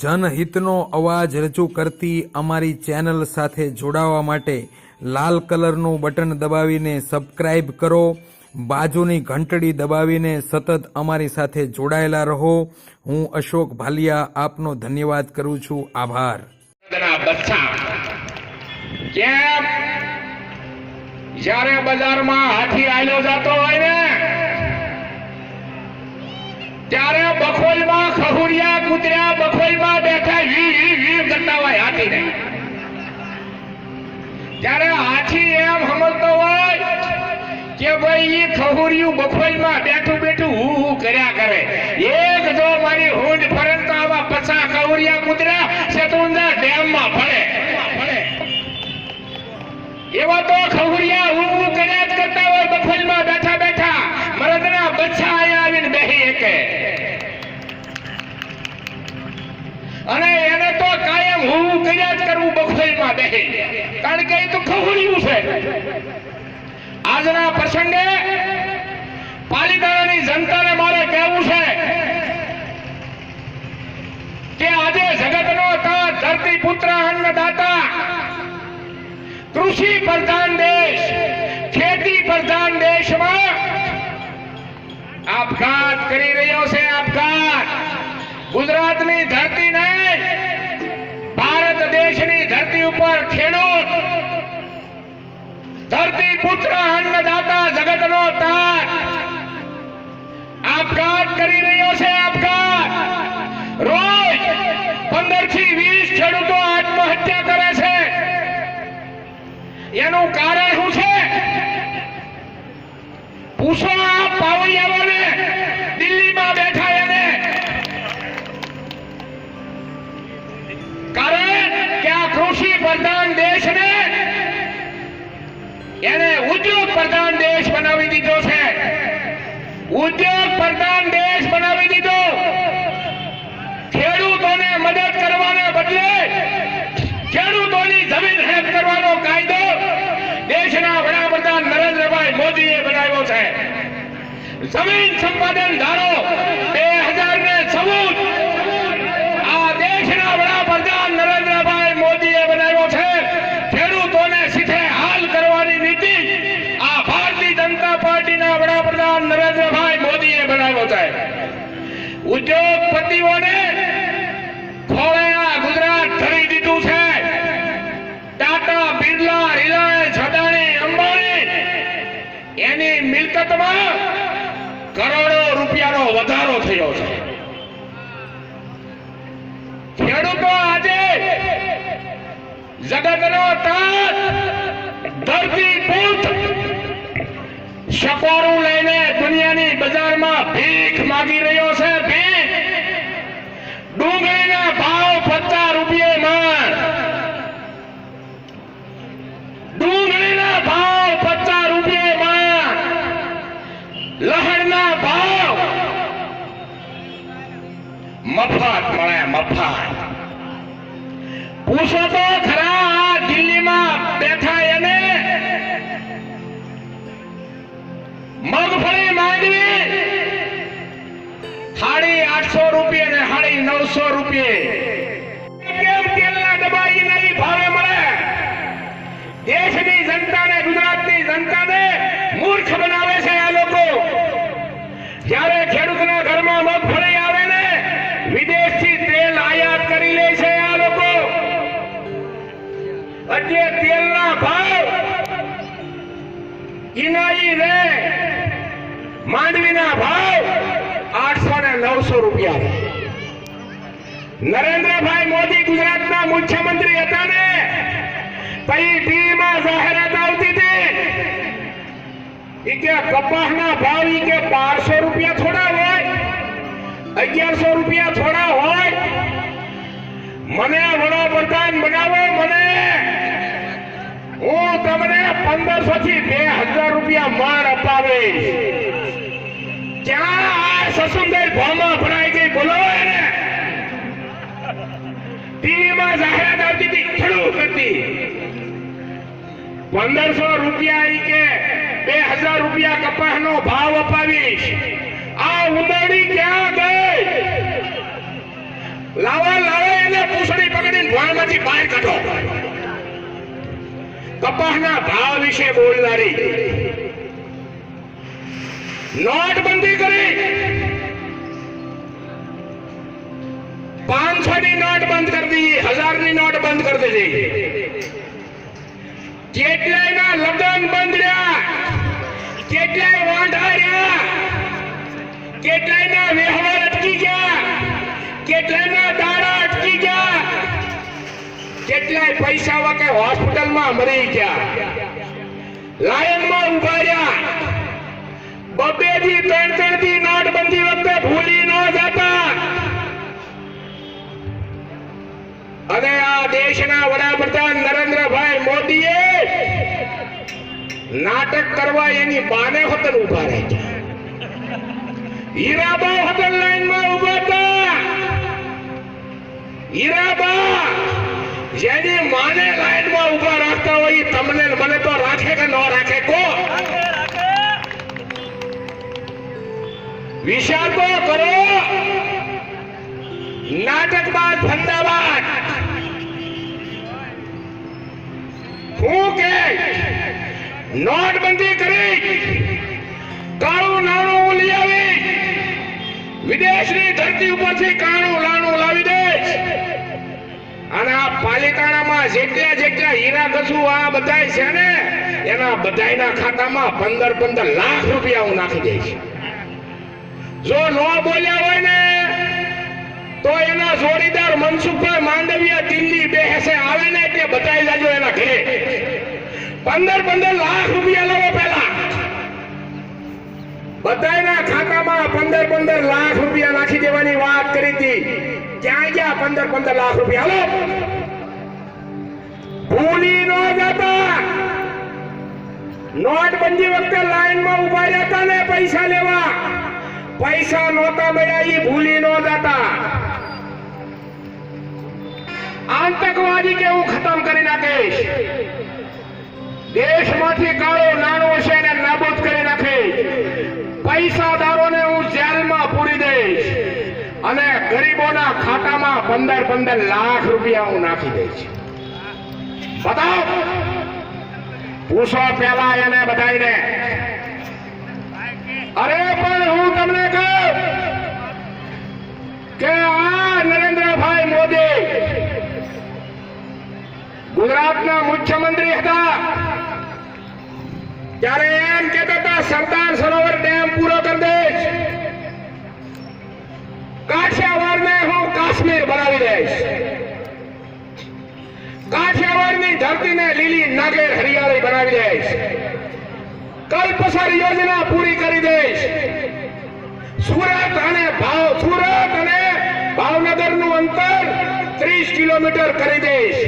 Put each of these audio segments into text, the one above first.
જનહિતનો અવાજ રજૂ કરતી અમારી ચેનલ સાથે જોડાવા માટે લાલ કલરનું બટન દબાવીને સબસ્ક્રાઇબ કરો, બાજુની ઘંટડી દબાવીને સતત અમારી સાથે જોડાયેલા રહો. હું અશોક ભાલિયા આપનો ધન્યવાદ કરું છું. આભાર. જ્યારે બજારમાં હાથી આયલો જતો હોય ને ત્યારે બખોલમાં ખહુરિયા કૂતર્યા, બખોલમાં બેઠા, વી વી વી કરતા હોય હાથીને. ત્યારે હાથી એમ સમજતો હોય કે ભાઈ એ ખહુરિયું બખોલમાં બેઠું બેઠું હું હું કર્યા કરે. એક જો મારી હુંડ ફરે તો આવા પછા ખહુરિયા કૂતરા શેતુંજા ડેમમાં પડે એવા તો ખહુરિયા હું કર્યા જ કરતા હોય, બખોલમાં બેઠા બેઠા. મરદના બચ્ચા એકે અને એને તો કાયમ હું કર્યા જ કરવું બખોલમાં બેહી. કારણ કે એ તો ખહુરિયું છે. આજના પ્રસંગે પાલિતાણાની જનતાને મારે કહેવું છે કે આજે જગતનો તાત ધરતી પુત્ર અન્નદાતા, કૃષિ પ્રધાન દેશ, ખેતી પ્રધાન દેશમાં આપઘાત કરી રહ્યો છે, આપઘાત. ગુજરાતની ધરતી નહીં ભારત દેશની ધરતી ઉપર ખેડૂત ધરતી પુત્ર અન્નદાતા જગતનો તાર આપઘાત કરી રહ્યો છે, આપઘાત. રોજ પંદરથી વીસ ખેડૂતો આત્મહત્યા કરે છે. એનું કારણ શું છે? એને. ઉદ્યોગ પ્રધાન દેશ બનાવી દીધો છે. ઉદ્યોગ પ્રધાન દેશ બનાવી દીધો. ખેડૂતોને મદદ કરવાને બદલે ખેડૂતોની જમીન સંપાદન ધારો બે હજાર ને ચૌદ. આ દેશના વડાપ્રધાન નરેન્દ્રભાઈ મોદીએ બનાવ્યો છે. ખેડૂતોને સીધે હાલ કરવાની નીતિ આ ભારતીય જનતા પાર્ટીના વડાપ્રધાન નરેન્દ્રભાઈ મોદીએ બનાવ્યો છે. ઉદ્યોગપતિઓને ખોળે ગુજરાત ધરી દીધું છે. ટાટા, બિરલા, રિલાયન્સ, અદાણી, અંબાણી, એની મિલકતમાં કરોડો રૂપિયાનો વધારો થયો છે. ખેડૂતો આજે જગતનો તાત, ધરતી પુત લઈને દુનિયાની બજારમાં ભીખ માગી રહ્યો છે. ભીખ ડુંગળીના ભાવ પચાસ રૂપિયે મફત મળે, મફત. પૂછો તો ખરા આ દિલ્હીમાં બેઠા એને? મગફળી માંગવી સાડી આઠસો રૂપિયે ને સાડી નવસો રૂપિયે. ઇનાઈ રે. માંડવીના ભાવ આઠસો ને નવસો રૂપિયા. નરેન્દ્રભાઈ મોદી ગુજરાતના મુખ્યમંત્રી હતા ને, પછી ટીવીમાં જાહેરાત આવતી હતી. કે કપાસના ભાવ ઈ કે બારસો રૂપિયા થોડા હોય, અગિયારસો રૂપિયા થોડા હોય. મને વડાપ્રધાન બનાવો, મને હું તમને પંદરસો થી બે હજાર રૂપિયા માણ અપાવીશ. ક્યાં આ સસુંદર ભાવમાં ભરાઈ ગઈ, બોલો એને. ટીવીમાં ખેડૂત હતી પંદરસો રૂપિયા કે બે હજાર રૂપિયા કપાસનો ભાવ અપાવીશ. આ ઉંદરડી ક્યાં ગઈ? લાવો લાવો એને પૂછડી પકડીને ભોણમાંથી બહાર કાઢો. કપાસના ભાવ વિશે બોલનારી. નોટબંધી કરી. પાંચસો ની નોટ બંધ કરી દીધી હજારની નોટ બંધ કરી દીધી. કેટલાય ના લગ્ન બંધ રહ્યા? કેટલાય વાંઢા રહ્યા? કેટલાય ના વ્યવહાર અટકી ગયા? કેટલાય ના કેટલાય પૈસા વકે હોસ્પિટલમાં મરી ગયા. લાયનમાં ઊભા રહ્યા. બબે થી ત્રણ ત્રણથી નોટબંધી વખતે ભૂલી ન જતા. અને આ દેશના વડાપ્રધાન નરેન્દ્રભાઈ મોદીએ નાટક કરવા એની બાને હોટલ ઊભા રહી ગયા. હીરાબા હોટલ લાઈનમાં ઊભા હતા. હીરાબા જેની માને લાઈનમાં ઊભા રાખતા હોય તમને મને તો રાખે કે ન રાખે? કો વિચાર તો કરો. નાટકબાજ ધંધાબાદ હું કે નોટબંધી કરી કાળું નાણું લઈ આવી. વિદેશની ધરતી ઉપરથી કાળું નાણું લાવી દે પાલિતાણામાં જેટલા જેટલા હીરા ઘસુ આ બધાય છે ને, એના બધાયના ખાતામાં પંદર પંદર લાખ રૂપિયા હું નાખી દઈશ. જો નો બોલ્યા હોય ને, તો એના જોડીદાર મનસુખભાઈ માંડવિયા દિલ્હી હેસે આવે ને એટલે બતાવી જાજો એના ઘરે. પંદર પંદર લાખ રૂપિયા લાવો પહેલા. બધાના ખાતામાં પંદર પંદર લાખ રૂપિયા નાખી દેવાની વાત કરી હતી. ક્યાં ગયા પંદર પંદર લાખ રૂપિયા? હાલો. ભૂલી ન જતા. નોટબંધી વખતે લાઈનમાં ઊભા રહેતા ને પૈસા લેવા. પૈસા નહોતા મળ્યા એ ભૂલી ન જતા. આતંકવાદી કેવું ખતમ કરી નાખીશ? દેશમાંથી કાળો નાણો છે ને નાબૂદ કરી નાખીશ. પૈસાદારોને હું જેલમાં પૂરી દઈશ અને ગરીબોના ખાતામાં પંદર પંદર લાખ રૂપિયા હું નાખી દઈશ. બતાવો પૂછો પેલા એને બધાઈને અરે પણ હું તમને કહું કે આ નરેન્દ્રભાઈ મોદી ગુજરાતના મુખ્યમંત્રી હતા ત્યારે એમ કહેતા હતા સરદાર સરોવર ડેમ પૂરો કરી દઈશ કાઠિયાવાડને હું કાશ્મીર બનાવી દઈશ કાઠિયાવાડની ધરતીને લીલી નાગેર હરિયાળી બનાવી દઈશ કલ્પસર યોજના પૂરી કરી દઈશ સુરત અને ભાવ, સુરત અને ભાવનગરનું અંતર ત્રીસ કિલોમીટર કરી દઈશ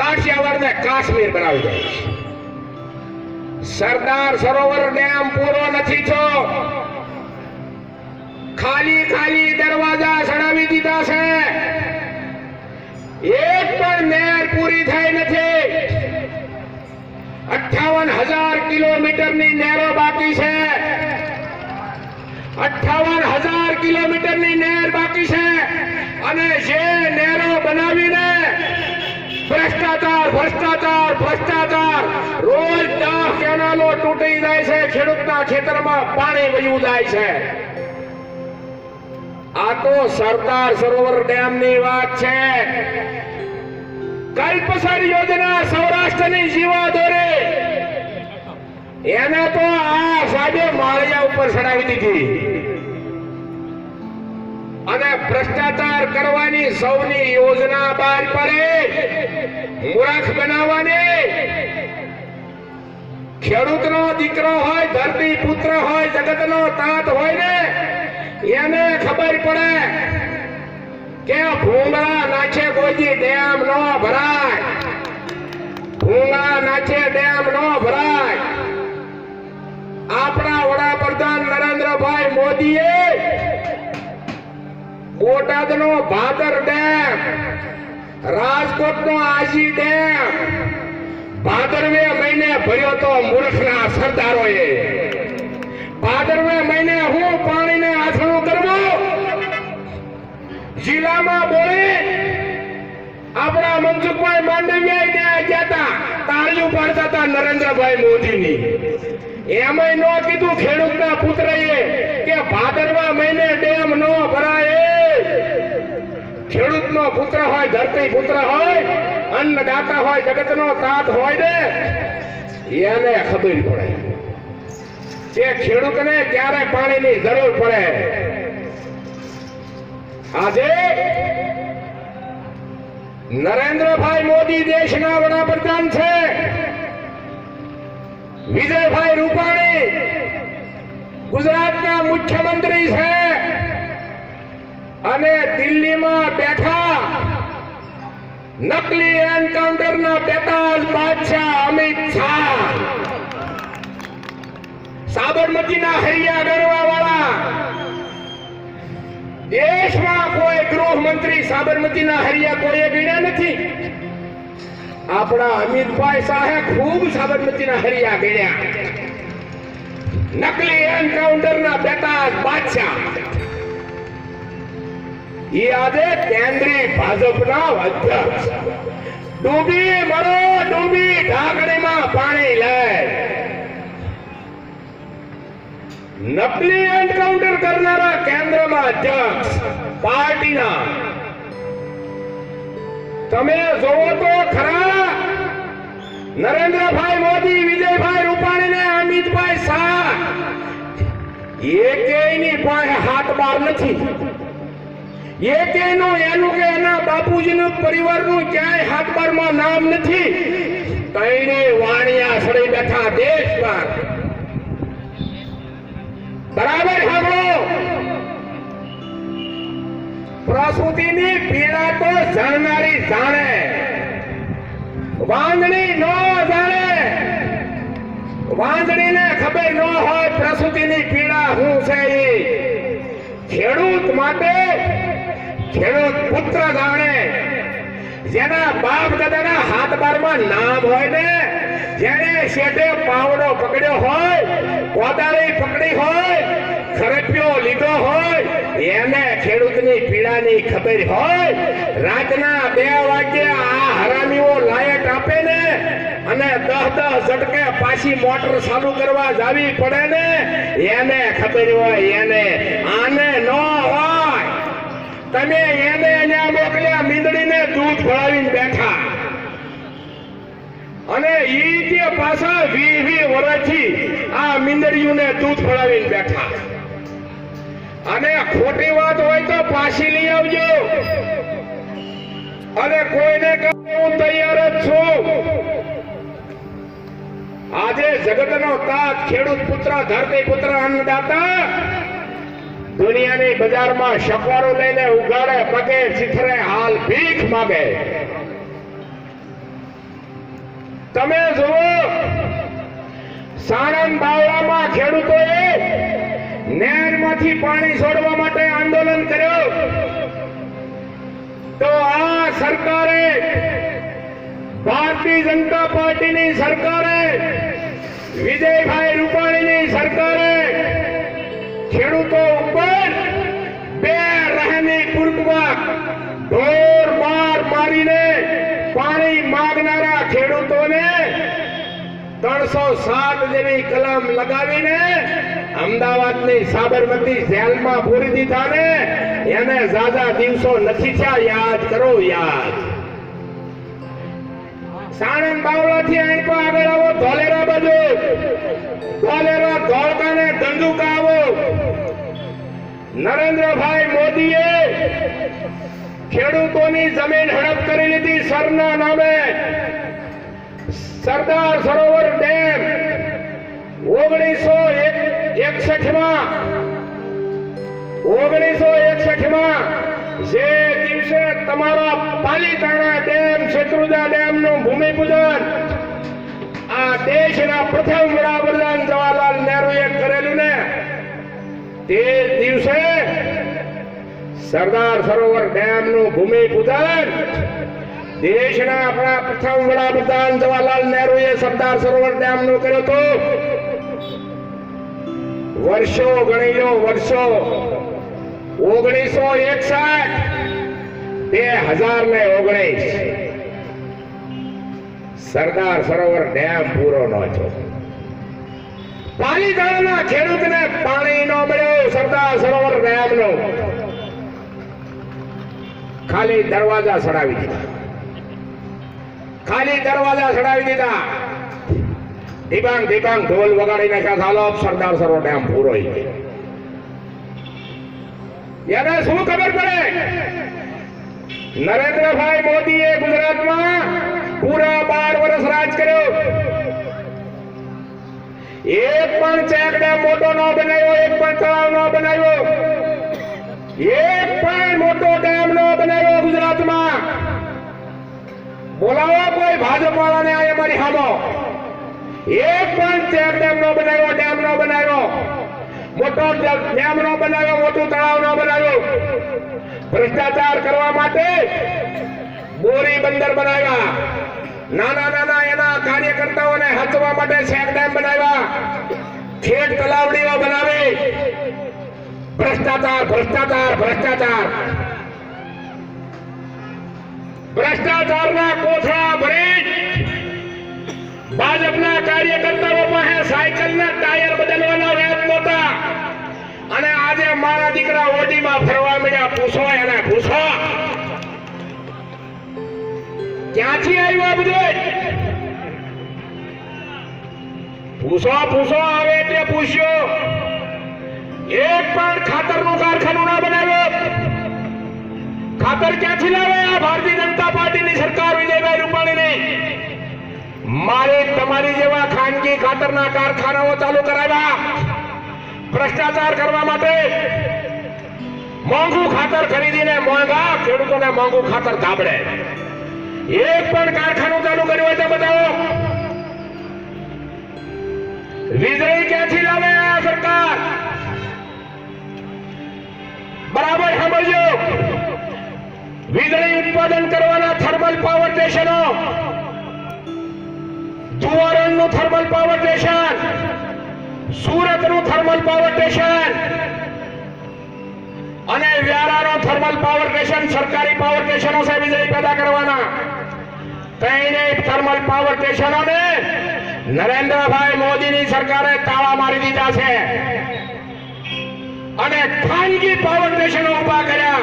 કાઠિયાવાડને કાશ્મીર બનાવી દઈશ સરદાર સરોવર ડેમ પૂરો નથી થયો. ખાલી ખાલી દરવાજા ચડાવી દીધા છે. એક પણ મેર પૂરી થઈ નથી. અઠાવન હજાર કિલોમીટરની નહેરો બાકી છે. અઠાવન હજાર કિલોમીટરની નહેર બાકી છે. અને જે નહેરો બનાવીને ભ્રષ્ટાચાર ભ્રષ્ટાચાર ભ્રષ્ટાચાર રોજ દસ કેનાલો તૂટી જાય છે. ખેડૂતના ખેતરમાં પાણી વયું જાય છે. તો સરદાર સરોવર ડેમની વાત છે. કલ્પસર યોજના સૌરાષ્ટ્રની જીવા દોરે એને તો આ સાહેબે માળિયા ઉપર ચડાવી દીધી. અને ભ્રષ્ટાચાર કરવાની સૌની યોજના બહાર પડે. મૂર્ખ બનાવવાની. ખેડૂતનો દીકરો હોય, ધરતી પુત્ર હોય, જગતનો તાત હોય ને એને ખબર પડે કે ભૂંગળા નાચે કોઈ ડેમ નો ભરાય. ભૂંગળા નાચે ડેમ નો ભરાય. આપણા વડાપ્રધાન નરેન્દ્રભાઈ મોદીએ બોટાદનો ભાદર ડેમ રાજકોટ નો આજી ડેમ, ભાદરવે મહિને ભર્યો તો મૂર્ખના સરદારોએ. ભાદરવે મહિને હું પાણીને આથણું કરવું? જિલ્લામાં બોલે, આપણા મનસુખભાઈ માંડવિયા ત્યાં ગયા હતા, તાળીઓ પાડતા નરેન્દ્રભાઈ મોદીની. એમાંય નો કીધું ખેડૂતના પુત્રએ કે ભાદરવા મહિને ડેમ નો ભરાય. ખેડૂતનો પુત્ર હોય, ધરતી પુત્ર હોય, અન્નદાતા હોય, જગતનો તાત હોય ને, એને ખબર પડે. કે ખેડૂતને ક્યારે પાણીની જરૂર પડે? આજે નરેન્દ્રભાઈ મોદી દેશના વડાપ્રધાન છે. વિજયભાઈ રૂપાણી ગુજરાતના મુખ્યમંત્રી છે. અને દિલ્હીમાં બેઠા નકલી એન્કાઉન્ટરના બેતાજ બાદશાહ અમિત શાહ. સાબરમતીના હૈયા ગરવા વાળા દેશમાં કોઈ ગૃહમંત્રી સાબરમતીના હૈયા કોઈએ ગણ્યા નથી. આપણા અમિતભાઈ શાહે ખૂબ સાબરમતીના હૈયા ગણ્યા. નકલી એન્કાઉન્ટરના બેટા બાદશાહ. એ આજે કેન્દ્રીય ભાજપના અધ્યક્ષ. ડૂબી મરો ડૂબી ઢાંકણીમાં પાણી લે નકલી એન્કાઉન્ટર કરનારા કેન્દ્રમાં અધ્યક્ષ પાર્ટીના. તમે જોવો તો ખરા. નરેન્દ્રભાઈ મોદી, વિજયભાઈ રૂપાણી ને અમિતભાઈ શાહ. એકેયની પાસે હાથ બાર નથી. એકેયનું એનું કે એના બાપુજીનું પરિવારનું ક્યાંય હાથ બારમાં નામ નથી. તૈણે વાણિયા સડી બેઠા દેશમાં બરાબર સાંભળો. પ્રસૂતિની પીડા તો જાણનારી જાણે. વાંદણી ન જાણે. વાંદણીને ખબર ન હોય પ્રસૂતિની પીડા શું છે એ. ખેડૂત માટે ખેડૂત પુત્ર જાણે. જેના બાપ દાદાના હાથ બારમાં નામ હોય ને જેને શેઠે પાવડો પકડ્યો હોય, કોદાળી પકડી હોય, ખરપ્યો લીધો હોય, એને ખેડૂતની પીડાની ખબર હોય, રાતના બે વાગે આ હરામીઓ લાયક આપે ને અને દહ દહ ઝટકે પાછી મોટર ચાલુ કરવા જાવી પડે ને, એને ખબર હોય, એને આને ન હોય. તમે એને અહીંયા મોકલ્યા, મીંદડીને દૂધ ભરાવીને બેઠા. અને ઈ તે પાછા વી વી વર્ષથી આ મીંદડીઓને દૂધ ભરાવીને બેઠા. અને ખોટી વાત હોય તો પાછી લઈ આવજો. અને કોઈને હું તૈયાર જ છું. આજે જગતનો તાત ખેડૂત પુત્ર, ધરતી પુત્ર, અન્નદાતા દુનિયાની બજારમાં શકવારો લઈને ઉગાડે, પગે ચિથરે હાલ ભીખ માગે. તમે જુઓ, સાણંદ બાવળામાં ખેડૂતોએ નહેરમાંથી પાણી છોડવા માટે આંદોલન કર્યું. તો આ સરકારે ભારતીય જનતા પાર્ટીની સરકારે, વિજયભાઈ રૂપાણીની સરકારે ખેડૂતો ઉપર બે રહેની પૂર્વક ઢોર માર મારીને પાણી માંગનારા ખેડૂતોને ત્રણસો સાત જેવી કલમ લગાવીને અમદાવાદની સાબરમતી જેલમાં પૂરી દીધા ને એને ઝાઝા દિવસો નથી થયા. યાદ કરો, યાદ. સાણંદ બાવળાથી અહીં પણ આગળ આવો, ધોલેરા બાજુ. ધોલેરા ધોળકા ને ધંધુકા આવો. નરેન્દ્રભાઈ મોદીએ ખેડૂતોની જમીન હડપ કરી લીધી સરના નામે. સરદાર સરોવર ડેમ ઓગણીસો એકસઠમાં ઓગણીસો એકસઠમાં જે દિવસે તમારા પાલીતાણા ડેમ શત્રુજા ડેમનું ભૂમિપૂજન આ દેશના પ્રથમ વડાપ્રધાન જવાહરલાલ નહેરુએ કરેલું ને, તે દિવસે સરદાર સરોવર ડેમનું ભૂમિપૂજન દેશના આપણા પ્રથમ વડાપ્રધાન જવાહરલાલ નહેરુએ સરદાર સરોવર ડેમ નો કર્યો હતું. વર્ષો ગણી લો વર્ષો. ઓગણીસો એકસઠ, બે હજાર ને ઓગણીસ. સરદાર સરોવર ડેમ પૂરો ન થયો. પાલીતાણાના ખેડૂતને પાણી ન મળ્યો, સરદાર સરોવર ડેમ નો ખાલી દરવાજા સડાવી દીધા. ખાલી દરવાજા ચડાવી દીધા. દિબાંગ દિબાંગ, ઢોલ વગાડી નાખ્યા ચાલો સરદાર સરો ડેમ પૂરો એને શું ખબર પડે? નરેન્દ્રભાઈ મોદીએ ગુજરાતમાં પૂરા બાર વર્ષ રાજ કર્યો. એક પણ ચેક ડેમ મોટો ન બનાવ્યો, એક પણ તળાવ ન બનાવ્યો. એક પણ મોટો ડેમ ન બનાવ્યો ગુજરાતમાં. બોલાવો કોઈ ભાજપ વાળાને આ અમારી સામો એક પણ ચેક ડેમ નો બનાવ્યો ડેમ નો બનાવ્યો. મોટો ડેમ નો બનાવ્યો, મોટું તળાવ નો બનાવ્યો. ભ્રષ્ટાચાર કરવા માટે બોરી બંદર બનાવ્યા. નાના નાના એના કાર્યકર્તાઓને હચવા માટે ચેક ડેમ બનાવ્યા. ખેડ તલાવડીઓ બનાવી. ભ્રષ્ટાચાર ભ્રષ્ટાચાર ભ્રષ્ટાચાર. ભ્રષ્ટાચારના કોથળા ભરી ભાજપના કાર્યકર્તાઓ પાસે સાયકલના ટાયર બદલવાના વ્યાજ નહોતા. અને આજે મારા દીકરા ઓડીમાં ફરવા મળ્યા. પૂછો એને, પૂછો. ક્યાંથી આવ્યું આ બધું? પૂછો પૂછો, આવે એટલે પૂછ્યો. એક પણ ખાતરનું કારખાનું ના બનાવ્યો ખાતર ક્યાંથી લાવે આ ભારતીય જનતા પાર્ટીની સરકાર વિજયભાઈ રૂપાણીને? મારે તમારી જેવા ખાનગી ખાતરના કારખાનાઓ ચાલુ કરાવ્યા. ભ્રષ્ટાચાર કરવા માટે મોંઘું ખાતર ખરીદીને મોંઘા ખેડૂતોને મોંઘું ખાતર ધાબડે એક પણ કારખાનું ચાલુ કર્યું હોય તો બતાવો. વીજળી ક્યાંથી લાવે આ સરકાર? બરાબર સાંભળજો. વીજળી ઉત્પાદન કરવાના થર્મલ પાવર સ્ટેશનો જુવારણનું થર્મલ પાવર સ્ટેશન સુરતનું થર્મલ પાવર સ્ટેશન અને વ્યારાનું થર્મલ પાવર સ્ટેશન સરકારી પાવર સ્ટેશનો છે વીજળી પેદા કરવાના. ત્રણે થર્મલ પાવર સ્ટેશનોને નરેન્દ્રભાઈ મોદીની સરકારે તાળા મારી દીધા છે. અને ખાનગી પાવર સ્ટેશનો ઊભા કર્યા.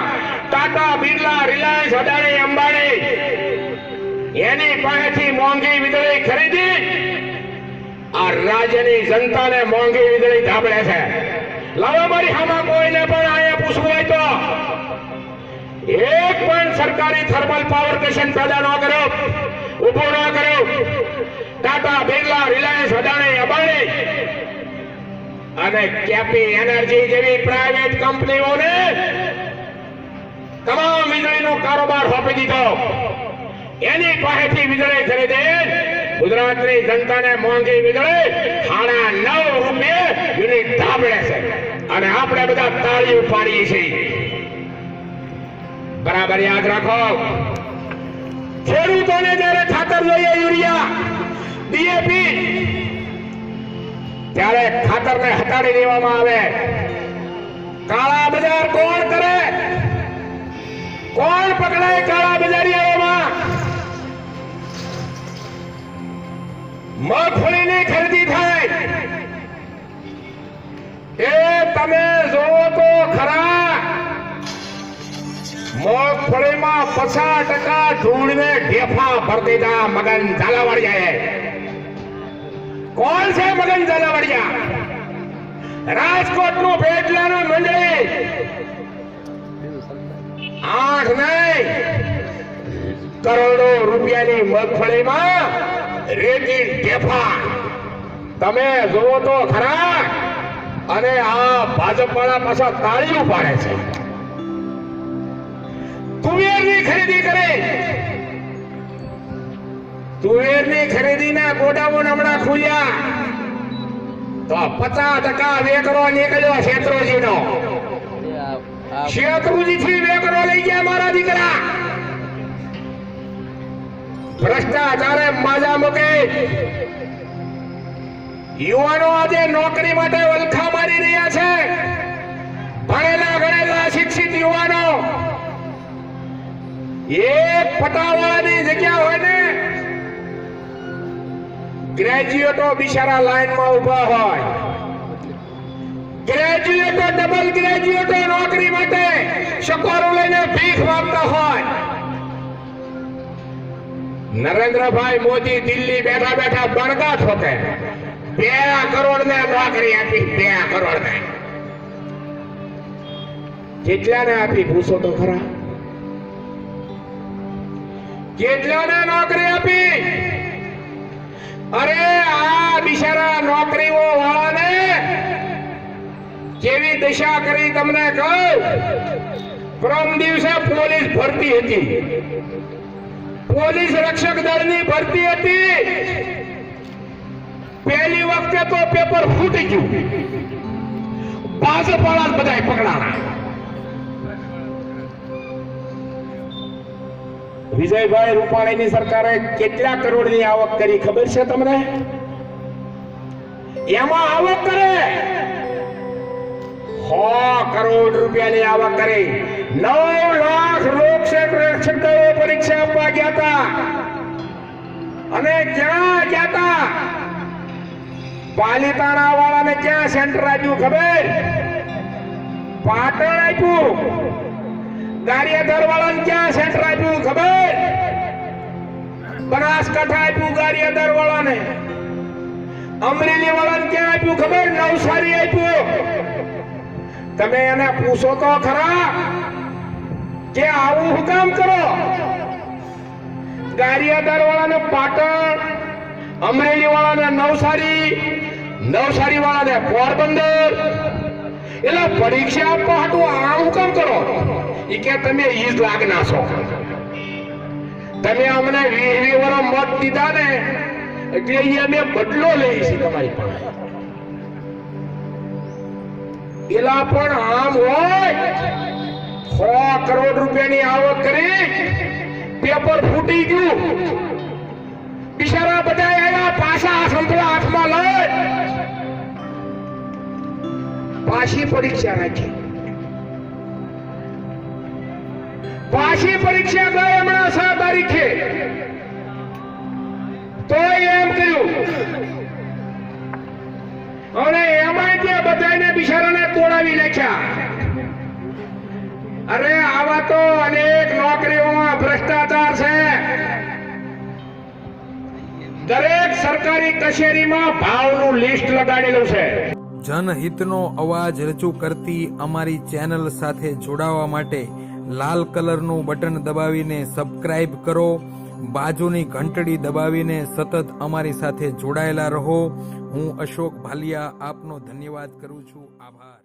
ટાટા, બિરલા, રિલાયન્સ, અદાણી, અંબાણી. એની પાસેથી મોંઘી વીજળી ખરીદી. આ રાજ્યની જનતાને મોંઘી વીજળી ધાબળે છે. લાવો મારી હામાં કોઈને પણ અહીંયા પૂછવું હોય તો. એક પણ સરકારી થર્મલ પાવર સ્ટેશન પેદા ન કર્યો ઊભો ન કર્યો ટાટા, બિરલા, રિલાયન્સ, અદાણી અને કેપી એનર્જી જેવી પ્રાઇવેટ કંપનીઓને તમામ વીજળીનો કારોબાર સોંપી દીધો. એની પાસેથી વીજળી ખરીદે ગુજરાતની જનતાને મોંઘી વીજળી સાડા નવ રૂપિયે યુનિટ ધાબળે છે. અને આપણે બધા તાળી પાડીએ છીએ. બરાબર યાદ રાખો. ખેડૂતોને જ્યારે ખાતર જોઈએ યુરિયા ડીએપી ત્યારે ખાતરને હટાડી દેવામાં આવે. કાળા બજાર કોણ કરે? કોણ પકડાય કાળા બજારીઓમાં મગફળીની ખરીદી થાય. એ તમે જોવો તો ખરા. મગફળીમાં પચાસ ટકા ધૂળને ઢેફા ભરી દીધા, મગન ઝાલાવાડિયાએ. કોણ છે મગન ઝાલાવાડિયા રાજકોટનું ભેટલાનું મંડળી. આઠ નહીં, કરોડો રૂપિયાની મગફળીમાં રેતી ટેફા તમે જોવો તો ખરા, અને આ ભાજપ વાળા પાછા તાળીઓ પાડે છે. તુવેરની ખરીદી કરે. તુવેરની ખરીદીના ગોડાઉન હમણાં ખુલ્યા. તો પચાસ ટકા વેકરો નીકળ્યો શેત્રુજીનો. શેત્રુજી થી વેકરો લઈ ગયા મારા દીકરા. ભ્રષ્ટાચારે માજા મૂકે. યુવાનો આજે નોકરી માટે વલખા મારી રહ્યા છે. ભણેલા ગણેલા શિક્ષિત યુવાનો. એક પટાવાળાની જગ્યા હોય ને ગ્રેજ્યુએટો બિચારા લાઈનમાં ઊભા હોય. ગ્રેજ્યુએટો ડબલ ગ્રેજ્યુએટો નોકરી માટે શકોરો લઈને ભીખ માંગતા હોય. નરેન્દ્રભાઈ મોદી દિલ્હી બેઠા બેઠા બણગા ઠોકે. બે કરોડ ને નોકરી આપી, બે કરોડ ને કેટલાને આપી પૂછો તો ખરા. કેટલાને નોકરી આપી અરે આ બિચારા નોકરીઓ વાળાને કેવી દશા કરી તમને કહું? પ્રમ દિવસે પોલીસ ભરતી હતી. પોલીસ રક્ષક દળની ભરતી હતી. પહેલી વખતે તો પેપર ફૂટી ગયું. ભાજપ વાળા બધા પકડાણા. વિજયભાઈ રૂપાણીની સરકારે કેટલા કરોડની આવક કરી ખબર છે તમને? એમાં આવક કરે. સો કરોડ રૂપિયાની આવક કરી. નવ લાખ લોક શિક્ષકો પરીક્ષા આપવા ગયા હતા. અને ક્યાં ગયા હતા? પાલીતાણા વાળાને ક્યાં સેન્ટર આપ્યું ખબર? પાટણ આપ્યું. ગારિયાધાર વાળાને ક્યાં સેન્ટર આપ્યું ખબર? બનાસકાંઠા આપ્યું ગારિયાધાર વાળાને અમરેલી વાળાને ક્યાં આપ્યું ખબર? નવસારી આપ્યું. તમે એને પૂછો તો ખરા કે આવું હું કામ કરો? ગારિયાધાર વાળાને પાટણ અમરેલી વાળાને નવસારી નવસારી વાળાને પોરબંદર. એટલે પરીક્ષા આપવા હતું હું કામ કરો? ઈ કે તમે ઈજ લાગના છો. તમે અમને વીસ વર્ષ મત દીધા ને, એટલે એ અમે બદલો લઈએ છીએ તમારી પાસે. એલા પણ આમ હોય, સો કરોડ રૂપિયાની આવક કરી, પેપર ફૂટી ગયું. બિચારા બધા એના પાછા સંભળા હાથમાં લઈ. પાછી પરીક્ષા રાખી પાછી પરીક્ષા ગઈ હમણાં છ તારીખે. તો એમ કર્યું. અને એમાં ત્યાં બધાને બિચારાને તોડાવી નાખ્યા. અરે આવા તો અનેક નોકરીઓમાં ભ્રષ્ટાચાર છે. દરેક સરકારી કચેરીમાં ભાવનું લિસ્ટ લગાડેલું છે. જનહિતનો અવાજ રજૂ કરતી અમારી ચેનલ સાથે જોડાવા માટે લાલ કલરનું બટન દબાવીને સબસ્ક્રાઇબ કરો. બાજુની ઘંટડી દબાવીને સતત અમારી સાથે જોડાયેલા રહો. હું અશોક ભાલિયા આપનો ધન્યવાદ કરું છું. આભાર.